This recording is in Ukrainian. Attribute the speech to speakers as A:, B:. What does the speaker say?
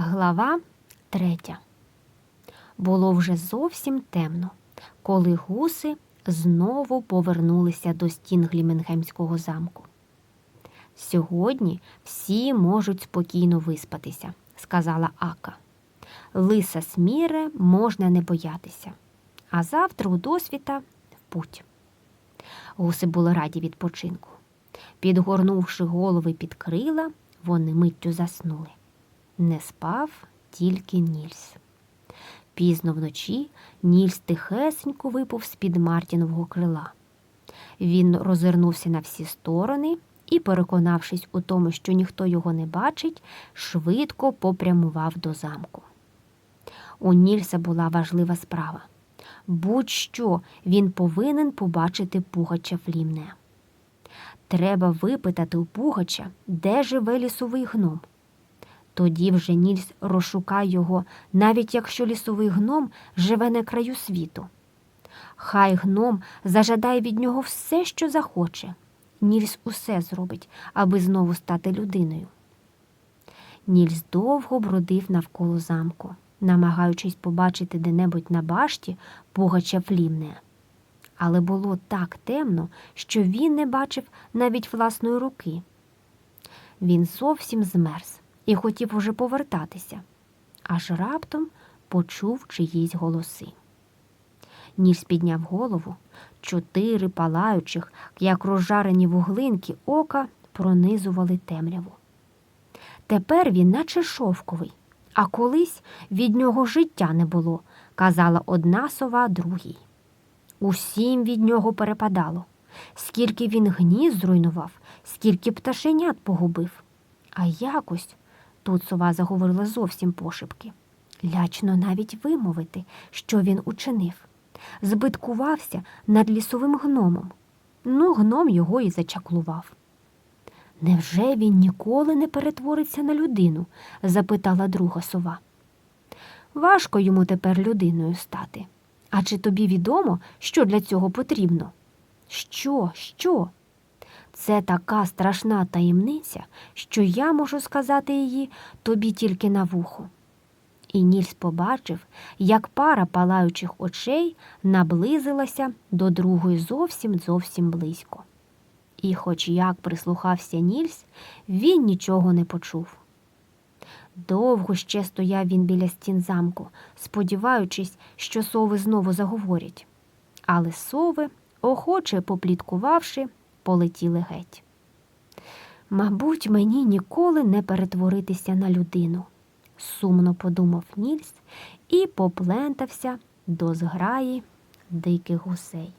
A: Глава третя. Було вже зовсім темно, коли гуси знову повернулися до стін Гліменгемського замку. Сьогодні всі можуть спокійно виспатися, сказала Ака. Лиса сміре можна не боятися, а завтра у досвіта в путь. Гуси були раді відпочинку. Підгорнувши голови під крила, вони миттю заснули. Не спав тільки Нільс. Пізно вночі Нільс тихесенько випав з-під Мартінового крила. Він розвернувся на всі сторони і, переконавшись у тому, що ніхто його не бачить, швидко попрямував до замку. У Нільса була важлива справа. Будь-що він повинен побачити Пугача Флімне. Треба випитати у Пугача, де живе лісовий гном. Тоді вже Нільс розшукає його, навіть якщо лісовий гном живе на краю світу. Хай гном зажадає від нього все, що захоче. Нільс усе зробить, аби знову стати людиною. Нільс довго бродив навколо замку, намагаючись побачити де-небудь на башті Пугача Флімне. Але було так темно, що він не бачив навіть власної руки. Він зовсім змерз і хотів уже повертатися, аж раптом почув чиїсь голоси. Ніж підняв голову, чотири палаючих, як розжарені вуглинки ока, пронизували темряву. Тепер він наче шовковий, а колись від нього життя не було, казала одна сова другій. Усім від нього перепадало, скільки він гнізд зруйнував, скільки пташенят погубив. А якось Тут сова заговорила зовсім пошепки. Лячно навіть вимовити, що він учинив. Збиткувався над лісовим гномом. Ну, гном його і зачаклував. Невже він ніколи не перетвориться на людину? запитала друга сова. Важко йому тепер людиною стати. А чи тобі відомо, що для цього потрібно? Що, що? Це така страшна таємниця, що я можу сказати її тобі тільки на вухо. І Нільс побачив, як пара палаючих очей наблизилася до другої зовсім зовсім близько. І, хоч як прислухався Нільс, він нічого не почув. Довго ще стояв він біля стін замку, сподіваючись, що сови знову заговорять. Але сови, охоче попліткувавши, полетіли геть. Мабуть, мені ніколи не перетворитися на людину, сумно подумав Нільс і поплентався до зграї диких гусей.